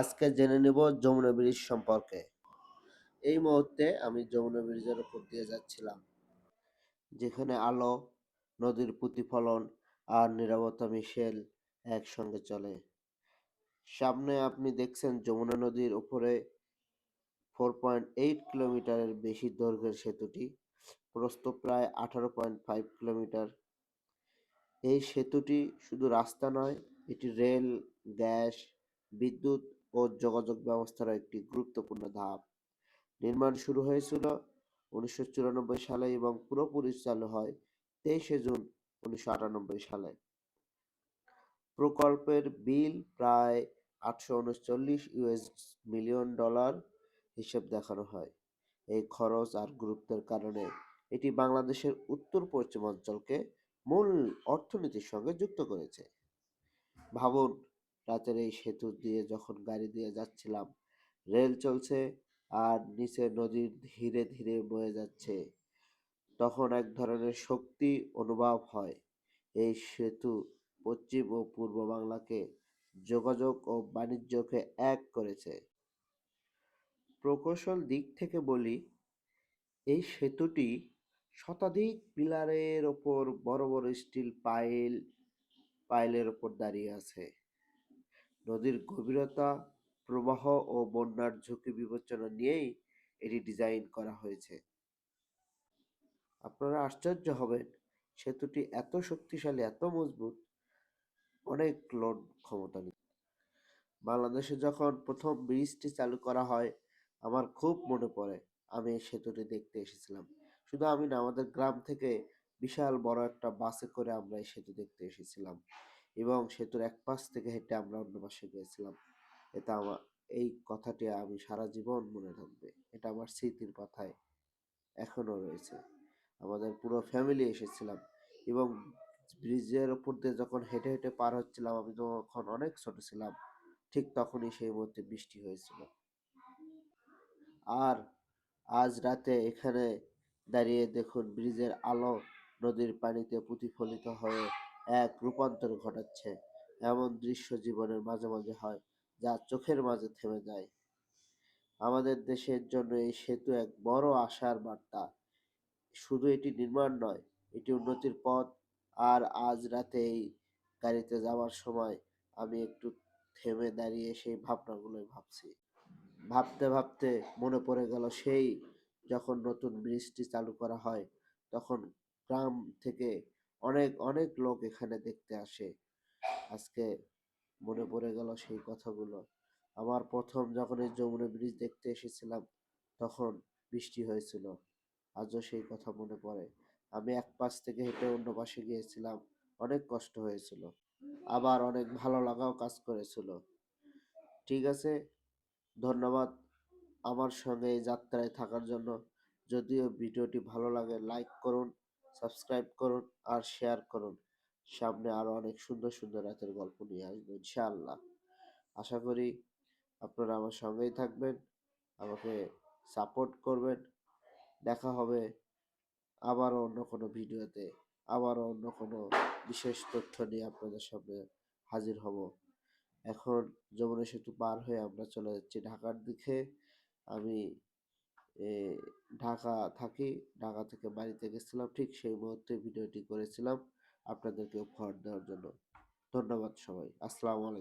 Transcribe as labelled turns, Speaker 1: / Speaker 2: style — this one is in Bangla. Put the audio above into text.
Speaker 1: আজকে জেনে নেব যমুনা ব্রিজ সম্পর্কে। এই মুহূর্তে আমি যমুনা ব্রিজের উপর দিয়ে যাচ্ছিলাম, যেখানে আলো, নদীর প্রতিফলন আর নিরাপত্তা মিশেল একসঙ্গে চলে। সামনে আপনি দেখছেন যমুনা নদীর উপরে ফোর পয়েন্ট এইট কিলোমিটারের বেশি দৈর্ঘ্যের সেতুটি, প্রস্থ প্রায় আঠারো পয়েন্ট ফাইভ কিলোমিটার। এই সেতুটি শুধু রাস্তা নয়, এটি রেল, গ্যাস, বিদ্যুৎ ও যোগাযোগ ব্যবস্থার একটি গুরুত্বপূর্ণ ধাপ। নির্মাণ শুরু হয়েছিল উনিশশো চুরানব্বই সালে এবং পুরোপুরি চালু হয় তেইশে জুন উনিশশো আটানব্বই সালে। প্রকল্পের বিল প্রায় আটশো উনচল্লিশ ইউএস মিলিয়ন ডলার হিসেব দেখানো হয়। এই খরচ আর গুরুত্বের কারণে এটি বাংলাদেশের উত্তর পশ্চিমাঞ্চলকে মূল অর্থনীতির সঙ্গে যুক্ত করেছে। ভাবুন রাতের এই সেতু দিয়ে যখন গাড়ি দিয়ে যাচ্ছিলাম, রেল চলছে আর নিচে নদী ধীরে ধীরে বয়ে যাচ্ছে। তখন এক ধরনের শক্তি অনুভব হয়। এই সেতু পশ্চিম ও পূর্ব বাংলাকে যোগাযোগ ও বাণিজ্যকে এক করেছে। প্রকৌশল দিক থেকে বলি, এই সেতুটি শতাধিক পিলারের ওপর বড় বড় স্টিল পাইল, পাইলের ওপর দাঁড়িয়ে আছে। নদীর গভীরতা, প্রবাহ ও বন্যার ঝুঁকি বিবেচনা নিয়েই এটি ডিজাইন করা হয়েছে। আপনারা আশ্চর্য হবেন, সেতুটি এত শক্তিশালী, এত মজবুত, অনেক লোড ক্ষমতা নিয়ে। বাংলাদেশে যখন প্রথম ব্রিজটি চালু করা হয়, আমার খুব মনে পড়ে, আমি সেতুটি দেখতে এসেছিলাম। শুধু আমি না, আমাদের গ্রাম থেকে বিশাল বড় একটা বাসে করে আমরা এই সেতু দেখতে এসেছিলাম। এবং সেতুর এক পাশ থেকে হেঁটে আমরা অন্য পাশে গিয়েছিলাম। এটা আমার, এই কথাটি আমি সারা জীবন মনে থাকবে। এটা আমার স্মৃতির কথায় এখনও রয়েছে। আমাদের পুরো ফ্যামিলি এসেছিলাম এবং ব্রিজের ওপর দিয়ে যখন হেঁটে হেঁটে পার হচ্ছিলাম, আমি তখন অনেক ছোট ছিলাম। ঠিক তখনই সেই মুহূর্তে বৃষ্টি হয়েছিল। আর আজ রাতে এখানে দাঁড়িয়ে দেখুন ব্রিজের আলো নদীর পানিতে প্রতিফলিত হয়ে এক রূপান্তর ঘটাচ্ছে। এমন দৃশ্য জীবনের মাঝে মাঝে হয় যা চোখের মাঝে থেমে যায়। আমাদের দেশের জন্য এই সেতু এক বড় আশার বার্তা। শুধু এটি নির্মাণ নয়, এটি উন্নতির পথ। আর আজ রাতে এই গাড়িতে যাওয়ার সময় আমি একটু থেমে দাঁড়িয়ে সেই ভাবনাগুলোই ভাবছি। ভাবতে ভাবতে মনে পড়ে গেল সেই যখন নতুন ব্রিজটি চালু করা হয়, তখন গ্রাম থেকে অনেক অনেক লোক এখানে দেখতে আসে। আজকে মনে পড়ে গেল সেই কথাগুলো। আমার প্রথম যখন এই যমুনা ব্রিজ দেখতে এসেছিলাম, তখন বৃষ্টি হয়েছিল। আজও সেই কথা মনে পড়ে। আমি এক পাশ থেকে হেঁটে অন্য পাশে গিয়েছিলাম। অনেক কষ্ট হয়েছিল। আবার অনেক ভালো লাগাও কাজ করেছিল। ঠিক আছে, ধন্যবাদ আমার সঙ্গে এই যাত্রায় থাকার জন্য। যদিও ভিডিওটি ভালো লাগে, লাইক করুন সাবস্ক্রাইব করুন আর শেয়ার করুন। সামনে আরও অনেক সুন্দর সুন্দর রাতের গল্প নিয়ে আসব ইনশাআল্লাহ। আশা করি আপনারা আমার সঙ্গেই থাকবেন, আমাকে সাপোর্ট করবেন। দেখা হবে আবারও অন্য কোনো ভিডিওতে, আবারও অন্য কোনো বিশেষ তথ্য নিয়ে আপনাদের সামনে হাজির হব। এখন যমুনা সেতু পার হয়ে আমরা চলে যাচ্ছি ঢাকার দিকে। আমি ঢাকা থাকি। ঢাকা থেকে বাড়িতে গেছিলাম। ঠিক সেই মুহূর্তে ভিডিওটি করেছিলাম আপনাদেরকে উপহার দেওয়ার জন্য। ধন্যবাদ সবাই। আসসালামু আলাইকুম।